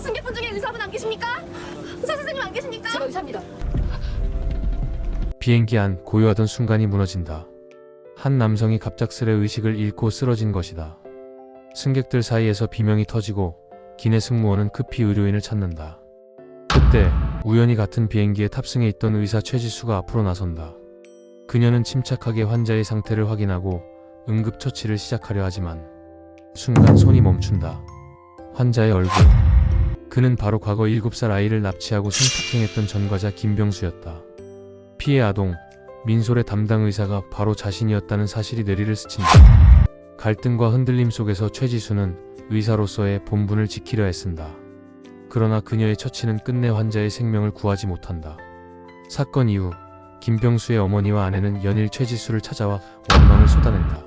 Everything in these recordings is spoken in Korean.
승객분 중에 의사분 안 계십니까? 의사 선생님 안 계십니까? 제가 의사입니다. 비행기 안 고요하던 순간이 무너진다. 한 남성이 갑작스레 의식을 잃고 쓰러진 것이다. 승객들 사이에서 비명이 터지고 기내 승무원은 급히 의료인을 찾는다. 그때 우연히 같은 비행기에 탑승해 있던 의사 최지수가 앞으로 나선다. 그녀는 침착하게 환자의 상태를 확인하고 응급처치를 시작하려 하지만 순간 손이 멈춘다. 환자의 얼굴. 그는 바로 과거 7살 아이를 납치하고 성폭행했던 전과자 김병수였다. 피해 아동, 민솔의 담당 의사가 바로 자신이었다는 사실이 내리를 스친다. 갈등과 흔들림 속에서 최지수는 의사로서의 본분을 지키려 애쓴다. 그러나 그녀의 처치는 끝내 환자의 생명을 구하지 못한다. 사건 이후 김병수의 어머니와 아내는 연일 최지수를 찾아와 원망을 쏟아낸다.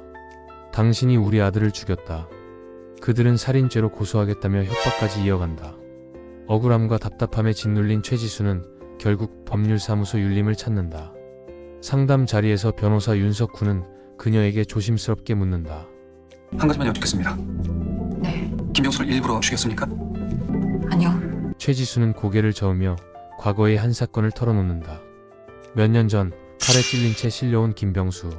당신이 우리 아들을 죽였다. 그들은 살인죄로 고소하겠다며 협박까지 이어간다. 억울함과 답답함에 짓눌린 최지수는 결국 법률사무소 윤림을 찾는다. 상담 자리에서 변호사 윤석훈은 그녀에게 조심스럽게 묻는다. 한 가지만 여쭙겠습니다. 네, 김병수를 일부러 죽였습니까? 아니요. 최지수는 고개를 저으며 과거의 한 사건을 털어놓는다. 몇 년 전 칼에 찔린 채 실려온 김병수.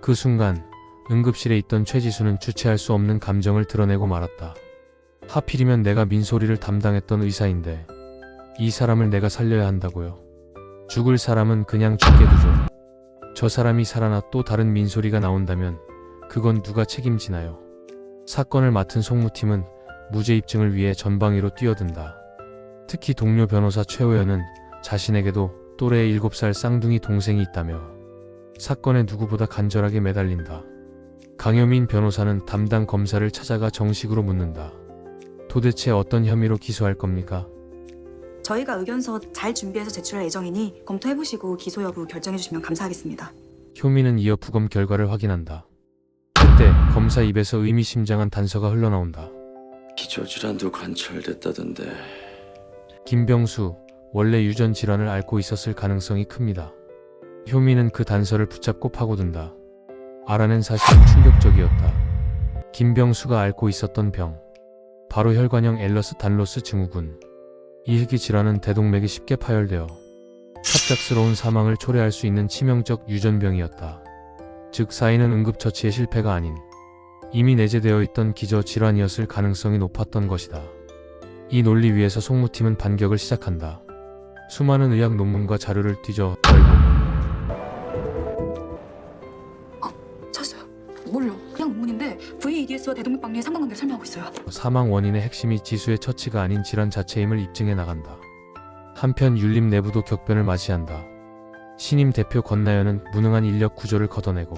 그 순간 응급실에 있던 최지수는 주체할 수 없는 감정을 드러내고 말았다. 하필이면 내가 민소리를 담당했던 의사인데 이 사람을 내가 살려야 한다고요. 죽을 사람은 그냥 죽게 두죠. 저 사람이 살아나 또 다른 민소리가 나온다면 그건 누가 책임지나요? 사건을 맡은 송무팀은 무죄 입증을 위해 전방위로 뛰어든다. 특히 동료 변호사 최호연은 자신에게도 또래 7살 쌍둥이 동생이 있다며 사건에 누구보다 간절하게 매달린다. 강효민 변호사는 담당 검사를 찾아가 정식으로 묻는다. 도대체 어떤 혐의로 기소할 겁니까? 저희가 의견서 잘 준비해서 제출할 예정이니 검토해보시고 기소 여부 결정해주시면 감사하겠습니다. 효민은 이어 부검 결과를 확인한다. 그때 검사 입에서 의미심장한 단서가 흘러나온다. 기저질환도 관찰됐다던데 김병수, 원래 유전 질환을 앓고 있었을 가능성이 큽니다. 효민은 그 단서를 붙잡고 파고든다. 알아낸 사실은 충격적이었다. 김병수가 앓고 있었던 병. 바로 혈관형 엘러스 단로스 증후군. 이 희귀 질환은 대동맥이 쉽게 파열되어 갑작스러운 사망을 초래할 수 있는 치명적 유전병이었다. 즉 사인은 응급처치의 실패가 아닌 이미 내재되어 있던 기저 질환이었을 가능성이 높았던 것이다. 이 논리 위에서 송무팀은 반격을 시작한다. 수많은 의학 논문과 자료를 뒤져 결국 VADS와 대동맥 박리의 상관관계를 설명하고 있어요. 사망 원인의 핵심이 지수의 처치가 아닌 질환 자체임을 입증해 나간다. 한편 윤림 내부도 격변을 맞이한다. 신임 대표 권나연은 무능한 인력 구조를 걷어내고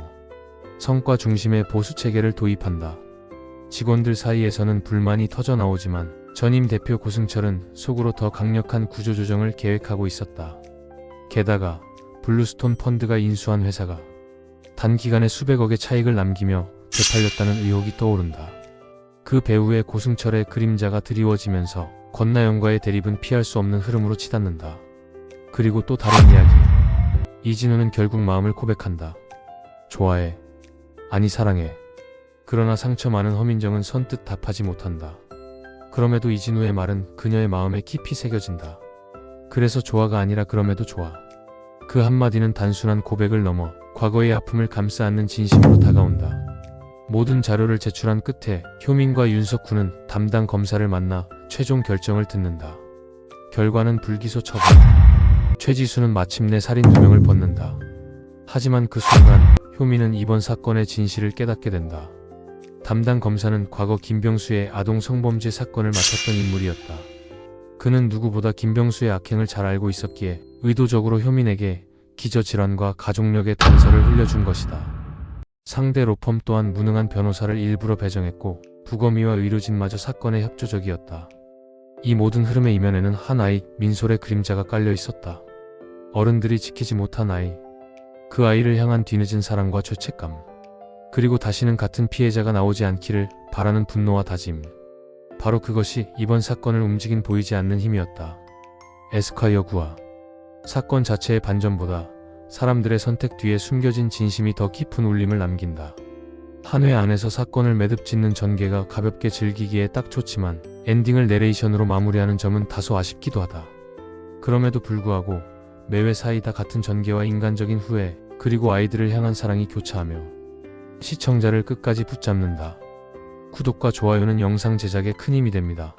성과 중심의 보수 체계를 도입한다. 직원들 사이에서는 불만이 터져 나오지만 전임 대표 고승철은 속으로 더 강력한 구조 조정을 계획하고 있었다. 게다가 블루스톤 펀드가 인수한 회사가 단기간에 수백억의 차익을 남기며 되팔렸다는 의혹이 떠오른다. 그 배후에 고승철의 그림자가 드리워지면서 권나영과의 대립은 피할 수 없는 흐름으로 치닫는다. 그리고 또 다른 이야기. 이진우는 결국 마음을 고백한다. 좋아해. 아니 사랑해. 그러나 상처 많은 허민정은 선뜻 답하지 못한다. 그럼에도 이진우의 말은 그녀의 마음에 깊이 새겨진다. 그래서 좋아가 아니라 그럼에도 좋아. 그 한마디는 단순한 고백을 넘어 과거의 아픔을 감싸 안는 진심으로 다가온다. 모든 자료를 제출한 끝에 효민과 윤석훈은 담당 검사를 만나 최종 결정을 듣는다. 결과는 불기소 처분. 최지수는 마침내 살인 두 명을 벗는다. 하지만 그 순간 효민은 이번 사건의 진실을 깨닫게 된다. 담당 검사는 과거 김병수의 아동 성범죄 사건을 맡았던 인물이었다. 그는 누구보다 김병수의 악행을 잘 알고 있었기에 의도적으로 효민에게 기저질환과 가족력의 단서를 흘려준 것이다. 상대 로펌 또한 무능한 변호사를 일부러 배정했고 부검의와 의료진마저 사건에 협조적이었다. 이 모든 흐름의 이면에는 한 아이 민솔의 그림자가 깔려 있었다. 어른들이 지키지 못한 아이. 그 아이를 향한 뒤늦은 사랑과 죄책감. 그리고 다시는 같은 피해자가 나오지 않기를 바라는 분노와 다짐. 바로 그것이 이번 사건을 움직인 보이지 않는 힘이었다. 에스콰이어 구화. 사건 자체의 반전보다 사람들의 선택 뒤에 숨겨진 진심이 더 깊은 울림을 남긴다. 한 회 안에서 사건을 매듭 짓는 전개가 가볍게 즐기기에 딱 좋지만 엔딩을 내레이션으로 마무리하는 점은 다소 아쉽기도 하다. 그럼에도 불구하고 매회 사이 다 같은 전개와 인간적인 후회 그리고 아이들을 향한 사랑이 교차하며 시청자를 끝까지 붙잡는다. 구독과 좋아요는 영상 제작에 큰 힘이 됩니다.